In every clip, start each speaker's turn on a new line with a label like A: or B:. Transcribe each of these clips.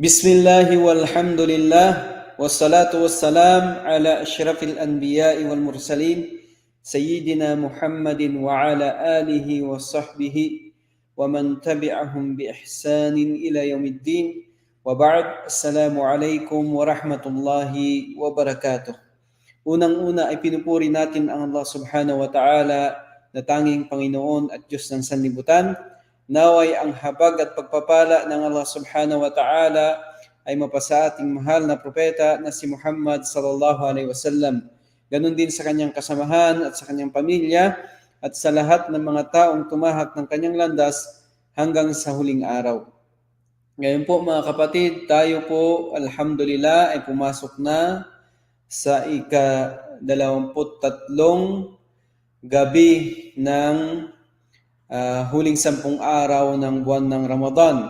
A: Bismillahi walhamdulillah wassalatu wassalam ala ashrafil anbiya'i wal mursalin sayyidina Muhammadin wa ala alihi wa sahbihi wa man tabi'ahum bi ihsanin ila yaumiddin wa ba'd assalamu alaikum wa rahmatullahi wa barakatuh. Unang-una ay pinupuri natin ang Allah subhanahu wa ta'ala na tanging Panginoon at Diyos ng sanlibutan. Naway ang habag at pagpapala ng Allah subhanahu wa ta'ala ay mapasa ating mahal na propeta na si Muhammad sallallahu alaihi wasallam. Ganon din sa kanyang kasamahan at sa kanyang pamilya at sa lahat ng mga taong tumahak ng kanyang landas hanggang sa huling araw. Ngayon po mga kapatid, tayo po alhamdulillah ay pumasok na sa ika-23 gabi ng uh, huling sampung araw ng buwan ng Ramadan.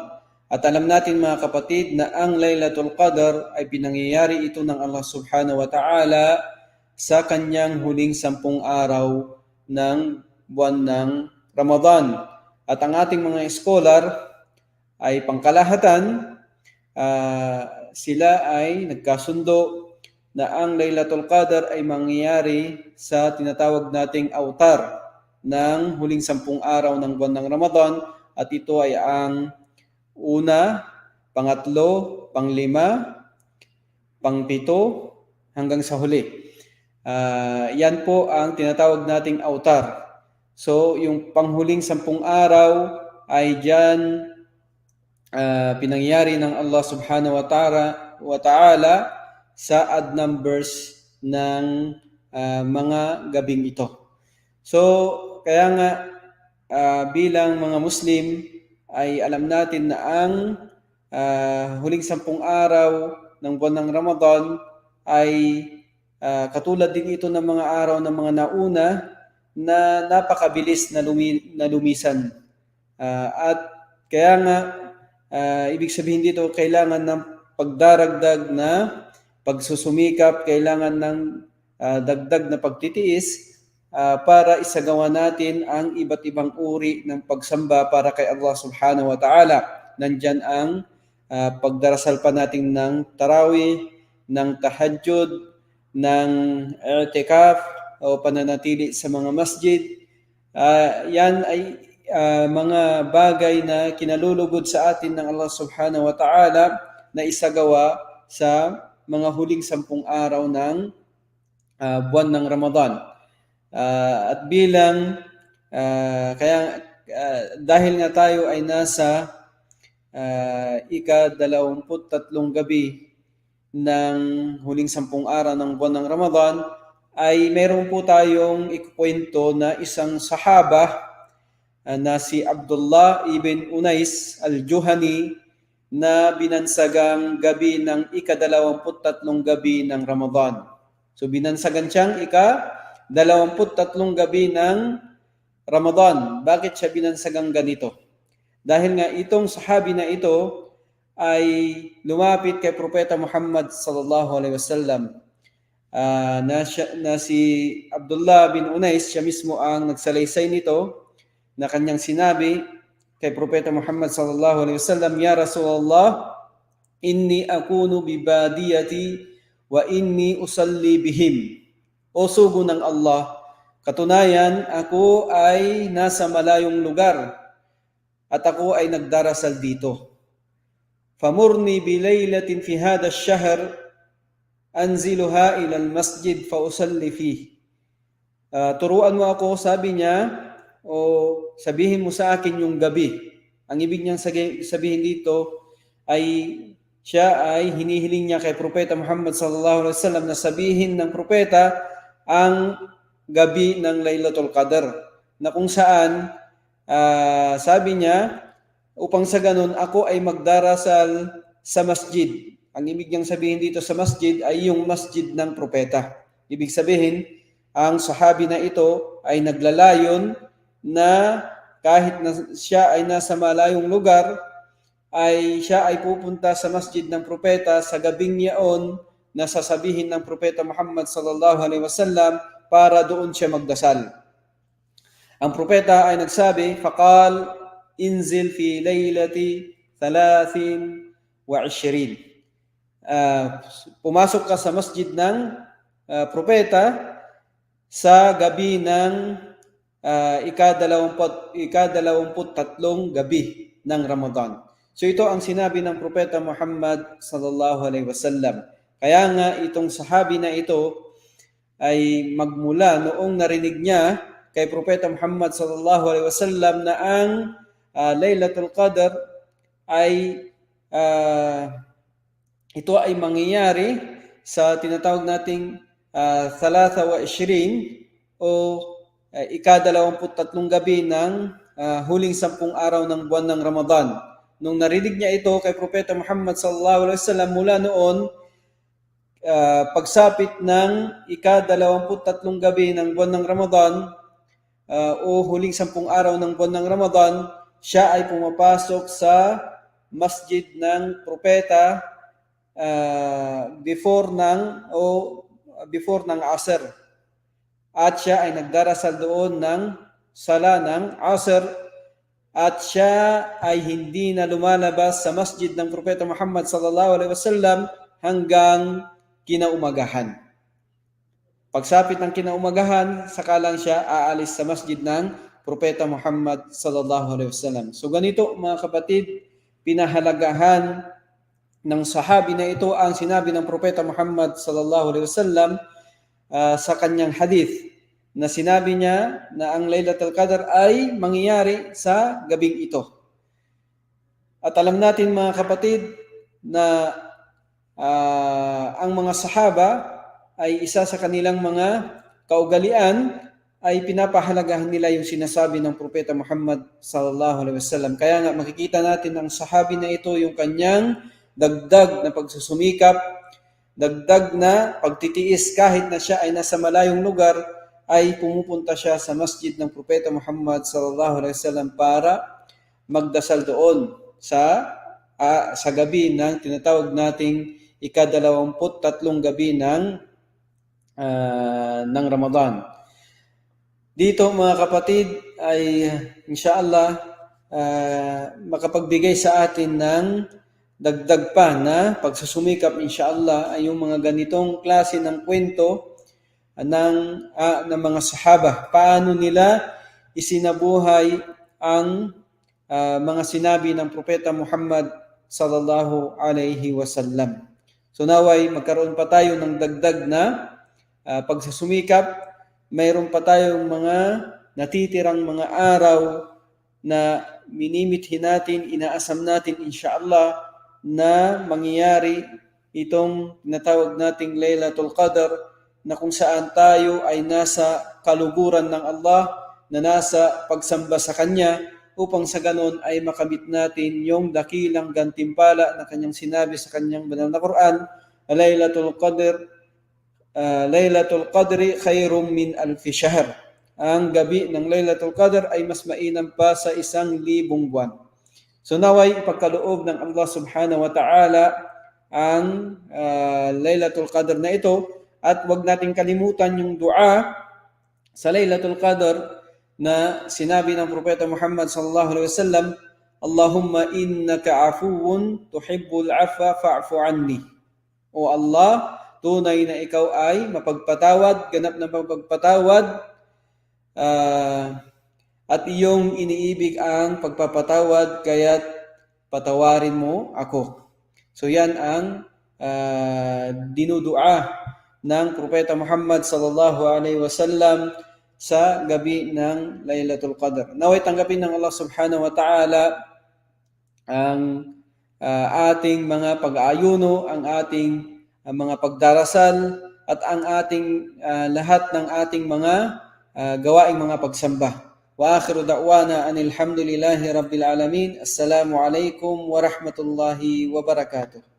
A: At alam natin mga kapatid na ang Laylatul Qadr ay pinangyayari ito ng Allah subhanahu wa ta'ala sa kanyang huling sampung araw ng buwan ng Ramadan. At ang ating mga scholar ay pangkalahatan, uh, sila ay nagkasundo na ang Laylatul Qadr ay mangyayari sa tinatawag nating autar ng huling sampung araw ng buwan ng Ramadan at ito ay ang una, pangatlo, panglima, pangpito, hanggang sa huli. Uh, yan po ang tinatawag nating autar. So, yung panghuling sampung araw ay dyan uh, pinangyari ng Allah subhanahu wa ta'ala, wa ta'ala sa odd numbers ng uh, mga gabing ito. So, kaya nga uh, bilang mga Muslim ay alam natin na ang uh, huling sampung araw ng buwan ng Ramadan ay uh, katulad din ito ng mga araw ng mga nauna na napakabilis na, lumi, na lumisan. Uh, at kaya nga, uh, ibig sabihin dito, kailangan ng pagdaragdag na pagsusumikap, kailangan ng uh, dagdag na pagtitiis uh, para isagawa natin ang iba't ibang uri ng pagsamba para kay Allah subhanahu wa ta'ala. Nandyan ang uh, pagdarasal pa natin ng tarawih, ng tahajjud, ng i'tikaf o pananatili sa mga masjid. Uh, yan ay uh, mga bagay na kinalulugod sa atin ng Allah subhanahu wa ta'ala na isagawa sa mga huling sampung araw ng uh, buwan ng Ramadan. Uh, at bilang uh, kaya uh, dahil nga tayo ay nasa uh, ika-23 gabi ng huling sampung araw ng buwan ng Ramadan, ay mayroon po tayong ikukwento na isang sahaba uh, na si Abdullah ibn Unais al-Juhani na binansagang gabi ng ika-23 gabi ng Ramadan. So binansagan siyang ika-23 gabi ng Ramadan. Bakit siya binansagang ganito? Dahil nga itong sahabi na ito ay lumapit kay Propeta Muhammad sallallahu alaihi wasallam. Uh, na, siya, na si Abdullah bin Unais, siya mismo ang nagsalaysay nito na kanyang sinabi, kay Propeta Muhammad sallallahu alaihi wasallam, Ya Rasulullah, inni akunu bi badiyati wa inni usalli bihim. O sugo ng Allah, katunayan ako ay nasa malayong lugar at ako ay nagdarasal dito. Famurni bi laylatin fi hada ash-shahr anziluha ila al-masjid fa usalli fihi. Uh, turuan mo ako, sabi niya, o sabihin mo sa akin yung gabi. Ang ibig niyang sabihin dito ay siya ay hinihiling niya kay Propeta Muhammad sallallahu alaihi wasallam na sabihin ng propeta ang gabi ng Lailatul Qadr na kung saan uh, sabi niya upang sa ganun ako ay magdarasal sa masjid. Ang ibig niyang sabihin dito sa masjid ay yung masjid ng propeta. Ibig sabihin, ang sahabi na ito ay naglalayon na kahit na siya ay nasa malayong lugar, ay siya ay pupunta sa masjid ng propeta sa gabing niyaon na sasabihin ng propeta Muhammad sallallahu alaihi wasallam para doon siya magdasal. Ang propeta ay nagsabi, faqal inzil fi laylati thalathin wa ishirin. Ah, pumasok ka sa masjid ng ah, propeta sa gabi ng uh, ikadalawamput, ikadalawamput tatlong gabi ng Ramadan. So ito ang sinabi ng Propeta Muhammad sallallahu alaihi wasallam. Kaya nga itong sahabi na ito ay magmula noong narinig niya kay Propeta Muhammad sallallahu alaihi wasallam na ang uh, Laylatul Qadr ay uh, ito ay mangyayari sa tinatawag nating uh, wa ishirin o uh, ikadalawamput tatlong gabi ng uh, huling sampung araw ng buwan ng Ramadan. Nung narinig niya ito kay Propeta Muhammad sallallahu alaihi wasallam mula noon, uh, pagsapit ng ikadalawamput tatlong gabi ng buwan ng Ramadan uh, o huling sampung araw ng buwan ng Ramadan, siya ay pumapasok sa masjid ng propeta uh, before ng o before ng Asr. At siya ay nagdarasal doon ng sala ng Asr at siya ay hindi na lumalabas sa masjid ng Propeta Muhammad sallallahu alaihi wasallam hanggang kinaumagahan. Pagsapit ng kinaumagahan, saka lang siya aalis sa masjid ng Propeta Muhammad sallallahu alaihi wasallam. So ganito mga kapatid, pinahalagahan ng sahabi na ito ang sinabi ng Propeta Muhammad sallallahu alaihi wasallam uh, sa kanyang hadith na sinabi niya na ang Laylatul Qadr ay mangyayari sa gabing ito. At alam natin mga kapatid na uh, ang mga sahaba ay isa sa kanilang mga kaugalian ay pinapahalagahan nila yung sinasabi ng Propeta Muhammad sallallahu alaihi wasallam. Kaya nga makikita natin ang sahabi na ito yung kanyang dagdag na pagsusumikap, dagdag na pagtitiis kahit na siya ay nasa malayong lugar, ay pumupunta siya sa masjid ng Propeta Muhammad sallallahu alaihi wasallam para magdasal doon sa uh, sa gabi ng tinatawag nating ikadalawamput tatlong gabi ng uh, ng Ramadan. Dito mga kapatid ay inshallah uh, makapagbigay sa atin ng dagdag pa na pagsusumikap inshallah ay yung mga ganitong klase ng kwento ng, uh, ng mga sahaba. Paano nila isinabuhay ang uh, mga sinabi ng Propeta Muhammad sallallahu alaihi wasallam. So naway magkaroon pa tayo ng dagdag na uh, pagsusumikap mayroon pa tayong mga natitirang mga araw na minimithi natin, inaasam natin inshallah na mangyayari itong tinatawag nating Laylatul Qadr na kung saan tayo ay nasa kaluguran ng Allah, na nasa pagsamba sa Kanya upang sa ganon ay makamit natin yung dakilang gantimpala na kanyang sinabi sa kanyang banal na Quran, Laylatul Qadr uh, Laylatul Qadri khairum min alfi shahr. Ang gabi ng Laylatul Qadr ay mas mainam pa sa isang libong buwan. So naway ipagkaloob ng Allah subhanahu wa ta'ala ang uh, Laylatul Qadr na ito at wag nating kalimutan yung dua sa Laylatul Qadr na sinabi ng Propeta Muhammad sallallahu alaihi wasallam Allahumma innaka afuwun tuhibbul afa fa'fu anni. O Allah, tunay na ikaw ay mapagpatawad, ganap na mapagpatawad, uh, at iyong iniibig ang pagpapatawad, kaya't patawarin mo ako. So yan ang uh, dinudua ng Propeta Muhammad sallallahu alaihi wasallam sa gabi ng Laylatul Qadr. Naway tanggapin ng Allah subhanahu wa ta'ala ang uh, ating mga pag-aayuno, ang ating ang mga pagdarasal at ang ating uh, lahat ng ating mga uh, gawaing mga pagsamba. Wa akhiru da'wana anil hamdulillahi rabbil alamin. Assalamu alaikum wa rahmatullahi wa barakatuh.